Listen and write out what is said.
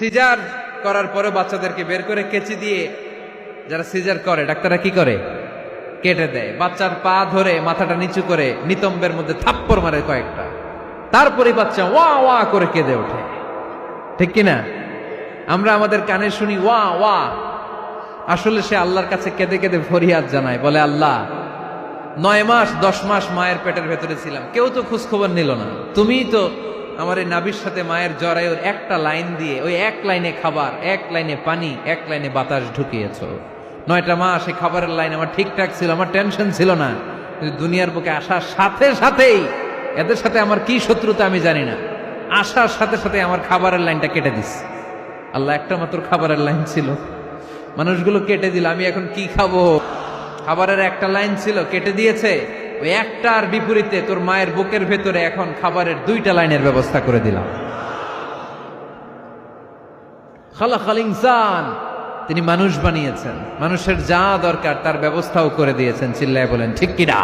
Caesar করার পরে বাচ্চাদেরকে বের করে কেচি দিয়ে যারা সিজার করে, ডাক্তাররা কি করে? কেটে দেয়। বাচ্চার পা ধরে মাথাটা নিচু করে নিতম্বের মধ্যে থাপ্পড় মারে কয়েকটা। তারপরে বাচ্চা ওয়া ওয়া করে কেঁদে ওঠে। ঠিক কিনা? আমরা আমাদের কানে শুনি ওয়া ওয়া। আসলে সে আল্লাহর কাছে কেঁদে কেঁদে ফরিয়াদ জানায়, বলে, আল্লাহ, নয় মাস, দশ মাস মায়ের পেটের ভেতরে ছিলাম। কেউ তো খোঁজখবর নিল না। তুমিই তো আমার এই নাবির সাথে মায়ের জরায়ুর একটা লাইন দিয়ে, ওই এক লাইনে খাবার, এক লাইনে পানি, এক লাইনে বাতাস ঢুকিয়েছ। নয়টা মাস এই খাবারের লাইন আমার ঠিকঠাক ছিল, আমার টেনশন ছিল না। দুনিয়ার বুকে আসার সাথে সাথেই এদের সাথে আমার কি শত্রুতা আমি জানি না। আসার সাথে সাথে আমার খাবারের লাইনটা কেটে দিস। আল্লাহ একটা মাত্র খাবারের লাইন ছিল। মানুষগুলো কেটে দিল, আমি এখন কি খাব? খাবারের একটা লাইন ছিল, কেটে দিয়েছে। ওই একটার বিপরীতে তোর মায়ের বুকের ভেতরে এখন খাবারের দুইটা লাইনের ব্যবস্থা করে দিলাম। তিনি মানুষ বানিয়েছেন। মানুষের যা দরকার তার ব্যবস্থাও করে দিয়েছেন, চিল্লায় বলেন, ঠিক কিনা?